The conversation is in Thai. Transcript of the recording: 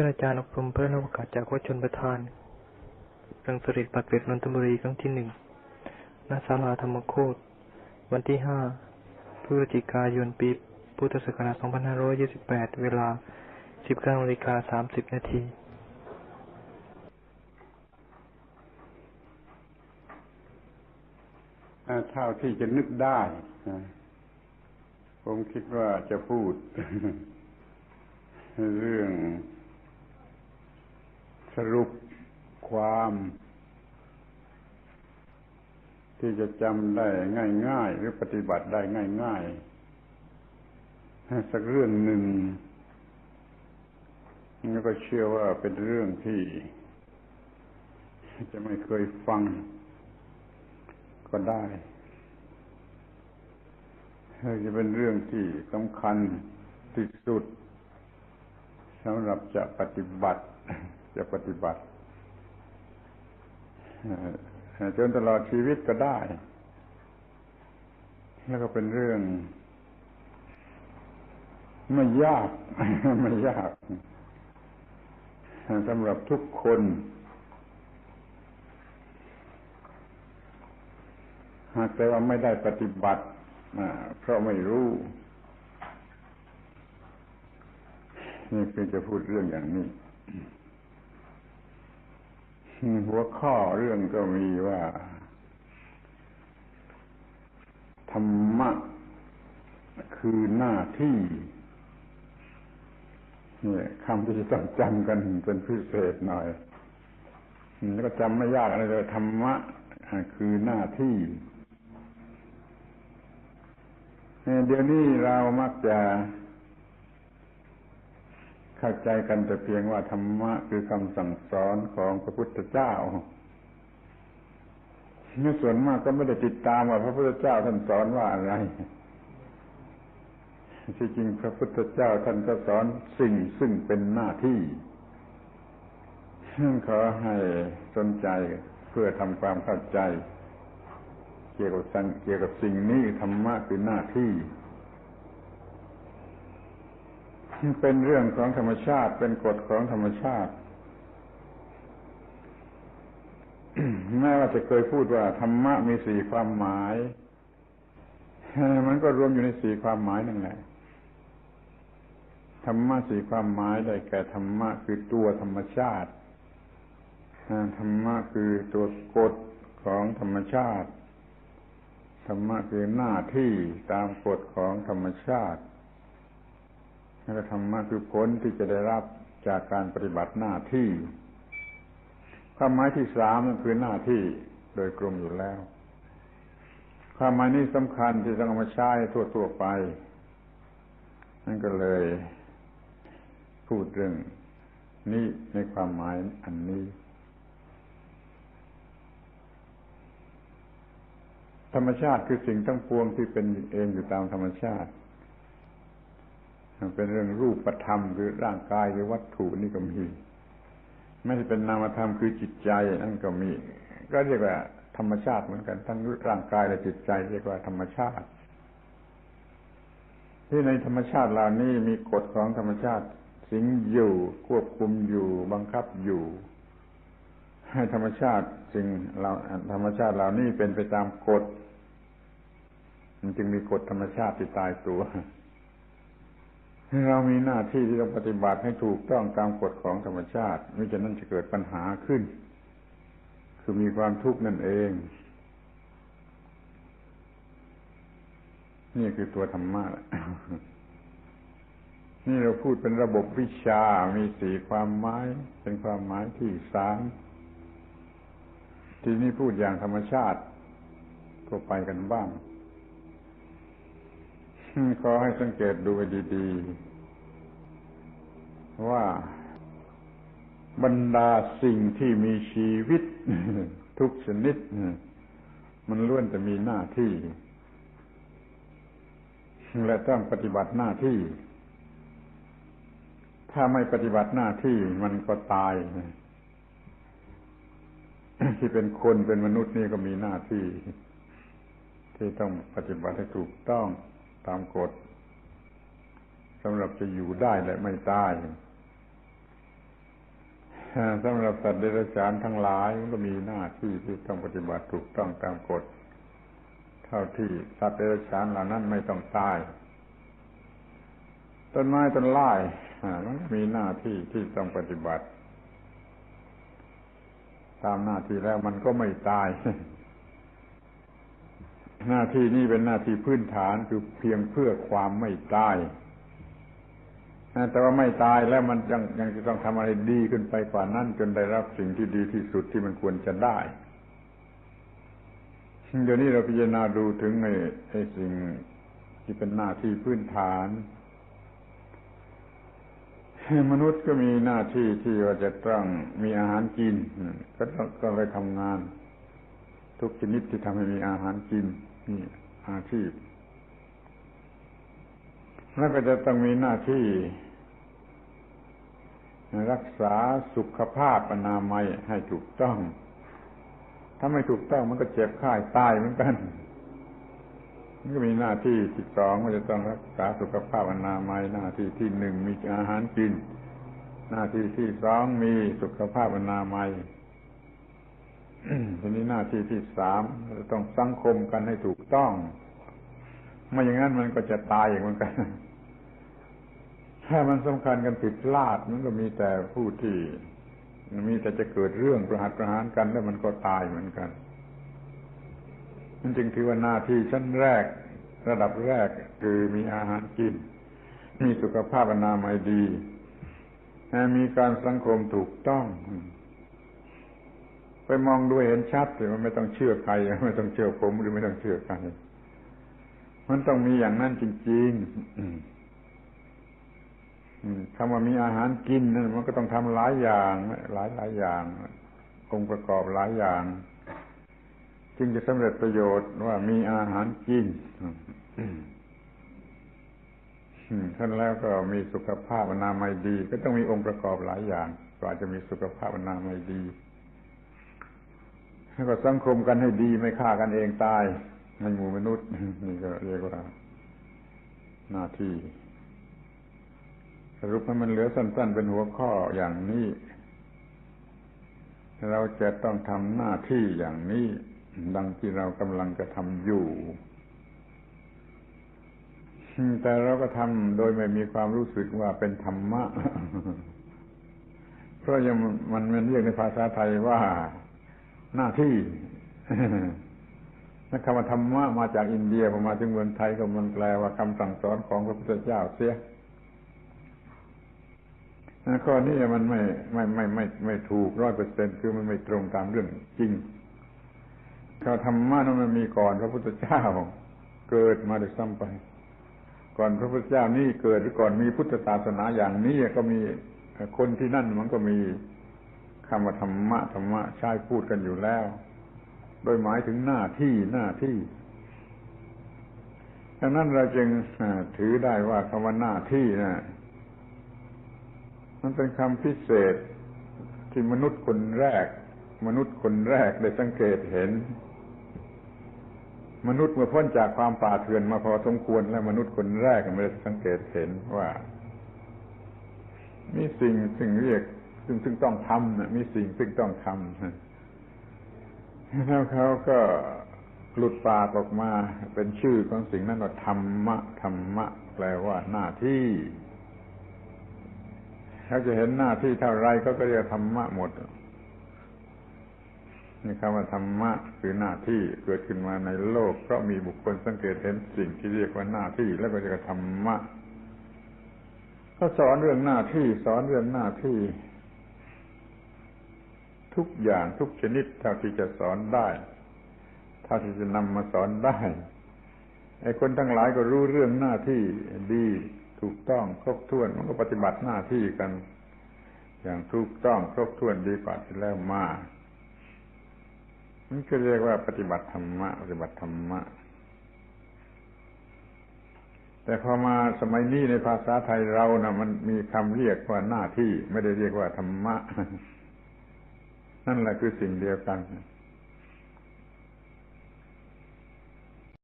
ท่านอาจารย์อบรมพระนวกาศจากวัดชนประทานรังสริตปักเกร็ดนนทบุรีครั้งที่หนึ่งณศาลาธรรมโคตวันที่ห้าพฤศจิกายนปีพุทธศักราช 2528 เวลา 19นาฬิกา30 นาทีอ่าเท่าที่จะนึกได้นะผมคิดว่าจะพูด เรื่อง รุปความ ที่จะจำได้ง่าย ๆ หรือปฏิบัติได้ง่ายๆสักเรื่องหนึ่งแล้วก็เชื่อว่าเป็นเรื่องที่ จะไม่เคยฟัง ก็ได้จะเป็นเรื่องที่สำคัญที่สุดสำหรับจะปฏิบัติ จะปฏิบัติจนตลอดชีวิตก็ได้ แล้วก็เป็นเรื่อง ไม่ยากไม่ยากสำหรับทุกคน หากแต่ว่าไม่ได้ปฏิบัติเพราะไม่รู้ นี่คือจะพูดเรื่องอย่างนี้ หัวข้อเรื่องก็มีว่า ธรรมะคือหน้าที่นี่คำที่จะต้องจำกันเป็นพิเศษหน่อยแล้วก็จำไม่ยากอะไรเลยธรรมะคือหน้าที่เดี๋ยวนี้เรามักจะ เข้าใจกันแต่เพียงว่าธรรมะคือคำสั่งสอนของพระพุทธเจ้าเมื่อส่วนมากก็ไม่ได้ติดตามว่าพระพุทธเจ้าท่านสอนว่าอะไรที่จริงพระพุทธเจ้าท่านก็สอนสิ่งซึ่งเป็นหน้าที่ขอให้สนใจเพื่อทำความเข้าใจ เกี่ยวกับเกี่ยวกับสิ่งนี้ธรรมะคือหน้าที่ เป็นเรื่องของธรรมชาติ เป็นกฎของธรรมชาติ แม้ว่าจะเคยพูดว่าธรรมะมีสี่ความหมาย มันก็รวมอยู่ในสี่ความหมายนั่นแหละ ธรรมะสี่ความหมายได้แก่ธรรมะคือตัวธรรมชาติธรรมะคือตัวกฎของธรรมชาติ ธรรมะคือหน้าที่ตามกฎของธรรมชาติ แล้วธรรมะคือผลที่จะได้รับจากการปฏิบัติหน้าที่ความหมายที่สามนั่นคือหน้าที่โดยกลมอยู่แล้ว ความหมายนี้สำคัญที่ต้องเอามาใช้ทั่วๆไป นั่นก็เลยพูดเรื่องนี้ในความหมายอันนี้ธรรมชาติคือสิ่งทั้งปวงที่เป็นเองอยู่ตามธรรมชาติ เป็นเรื่องรูปธรรมคือร่างกายหรือวัตถุนี่ก็มี ไม่ใช่เป็นนามธรรมคือจิตใจนั่นก็มี ก็เรียกว่าธรรมชาติเหมือนกันทั้งร่างกายและจิตใจ เรียกว่าธรรมชาติ ที่ในธรรมชาติเหล่านี้มีกฎของธรรมชาติ สิงอยู่ควบคุมอยู่บังคับอยู่ ให้ธรรมชาติสิ่งเราธรรมชาติเหล่านี้เป็นไปตามกฎมันจึงมีกฎธรรมชาติที่ตายตัว เรามีหน้าที่ที่ต้องปฏิบัติให้ถูกต้องตามกฎของธรรมชาติไม่ฉะนั้นจะเกิดปัญหาขึ้น คือมีความทุกข์นั่นเอง นี่คือตัวธรรมะนี่เราพูดเป็นระบบวิชา มีสี่ความหมาย เป็นความหมายที่สามทีนี้พูดอย่างธรรมชาติก็ไปกันบ้าง ขอให้สังเกตดูไปดี ๆ ว่าบรรดาสิ่งที่มีชีวิต ทุกชนิด มันล้วนแต่มีหน้าที่ และต้องปฏิบัติหน้าที่ ถ้าไม่ปฏิบัติหน้าที่มันก็ตาย ที่เป็นคนเป็นมนุษย์นี่ก็มีหน้าที่ ที่ต้องปฏิบัติให้ถูกต้องตามกฎสำหรับจะอยู่ได้และไม่ตาย สำหรับสัตว์เดรัจฉานทั้งหลายก็มีหน้าที่ที่ต้องปฏิบัติถูกต้องตามกฎ เท่าที่สัตว์เดรัจฉานเหล่านั้นไม่ต้องตาย ต้นไม้ต้นไม้มันมีหน้าที่ที่ต้องปฏิบัติ ตามหน้าที่แล้วมันก็ไม่ตาย หน้าที่นี้เป็นหน้าที่พื้นฐานคือเพียงเพื่อความไม่ตาย แต่ว่าไม่ตายแล้วมันยังยังจะต้องทำอะไรดีขึ้นไปกว่านั้น จนได้รับสิ่งที่ดีที่สุดที่มันควรจะได้เดี๋ยวนี้เราพิจารณาดูถึงไอ้ไอ้สิ่งที่เป็นหน้าที่พื้นฐานมนุษย์ก็มีหน้าที่ที่ว่าจะต้องมีอาหารกิน ก็ต้องก็ไปทำงาน ทุกชนิดที่ทำให้มีอาหารกินนี่อาชีพแล้วก็จะต้องมีหน้าที่ รักษาสุขภาพอนามัยให้ถูกต้อง ถ้าไม่ถูกต้องมันก็เจ็บไข้ตายเหมือนกัน มันก็มีหน้าที่ที่สองมันจะต้องรักษาสุขภาพอนามัย หน้าที่ที่หนึ่งมีอาหารกิน หน้าที่ที่สองมีสุขภาพอนามัยทีนี้หน้าที่ที่สามจะต้องสังคมกันให้ถูกต้อง ไม่อย่างนั้นมันก็จะตายอย่างเหมือนกัน ถ้ามันสำคัญกันผิดพลาดมันก็มีแต่ผู้ที่มีแต่จะเกิดเรื่องประหัตประหารกันแล้วมันก็ตายเหมือนกัน มันจึงถือว่าหน้าที่ชั้นแรก ระดับแรกคือมีอาหารกิน มีสุขภาพอนามัยดีมีการสังคมถูกต้อง ไปมองดูเห็นชัดเลยมันไม่ต้องเชื่อใครไม่ต้องเชื่อผมหรือไม่ต้องเชื่อใครมันต้องมีอย่างนั้นจริง ๆ คำว่ามีอาหารกินนั่นมันก็ต้องทำหลายอย่าง หลายหลายอย่างองค์ประกอบหลายอย่าง จึงจะสำเร็จประโยชน์ว่ามีอาหารกินท่านแล้วก็มีสุขภาพอนามัยดี ก็ต้องมีองค์ประกอบหลายอย่างกว่าจะมีสุขภาพอนามัยดีแล้วก็สังคมกันให้ดีไม่ฆ่ากันเองตายในหมู่มนุษย์ นี่ก็เรียกว่าหน้าที่ สรุปให้มันเหลือสั้น ๆ เป็นหัวข้ออย่างนี้ เราจะต้องทำหน้าที่อย่างนี้ ดังที่เรากำลังจะทำอยู่ แต่เราก็ทำโดยไม่มีความรู้สึกว่าเป็นธรรมะ เพราะยังมันมันเรียกในภาษาไทยว่าหน้าที่นักคำว่าธรรมะมาจากอินเดียพอมาถึงเมืองไทยก็มันแปลว่าคำสั่งสอนของพระพุทธเจ้าเสีย ข้อนี้มันไม่ไม่ไม่ไม่ไม่ถูกร้อยเปอร์เซ็นคือมันไม่ตรงตามเรื่องจริงข้าธรรมะนั้นมันมีก่อนพระพุทธเจ้า เกิดมาได้ซ้ำไป ก่อนพระพุทธเจ้านี่เกิดหรือก่อนมีพุทธศาสนาอย่างนี้ก็มีคนที่นั่นมันก็มีคำว่าธรรมะธรรมะใช้พูดกันอยู่แล้ว โดยหมายถึงหน้าที่หน้าที่ดังนั้นเราจึงถือได้ว่าคำว่าหน้าที่นะ มันเป็นคำพิเศษที่มนุษย์คนแรก มนุษย์คนแรกได้สังเกตเห็น มนุษย์เมื่อพ้นจากความป่าเถื่อนมาพอสมควรแล้วมนุษย์คนแรกไม่ได้สังเกตเห็นว่า มีสิ่งสิ่งเรียกซึ่งซึ่งต้องทำนะมีสิ่งซึ่งต้องทำแล้วเขาก็หลุดปากออกมาเป็นชื่อของสิ่งนั้นว่าธรรมะธรรมะ แปลว่าหน้าที่ เขาจะเห็นหน้าที่เท่าไรเขาก็เรียกธรรมะหมดนี่คำว่าธรรมะคือหน้าที่เกิดขึ้นมาในโลก เพราะมีบุคคลสังเกตเห็นสิ่งที่เรียกว่าหน้าที่แล้วก็เรียกธรรมะเขาสอนเรื่องหน้าที่ สอนเรื่องหน้าที่ ทุกอย่างทุกชนิดเท่าที่จะสอนได้เท่าที่จะนำมาสอนได้ไอ้คนทั้งหลายก็รู้เรื่องหน้าที่ดี ถูกต้องครบถ้วนมันก็ปฏิบัติหน้าที่กัน อย่างถูกต้องครบถ้วนดีกว่าที่แล้วมามันก็เรียกว่าปฏิบัติธรรมะปฏิบัติธรรมะ แต่พอมาสมัยนี้ในภาษาไทยเรานะ่ะมันมีคำเรียกว่าหน้าที่ ไม่ได้เรียกว่าธรรมะ นั่นแหละคือสิ่งเดียวกัน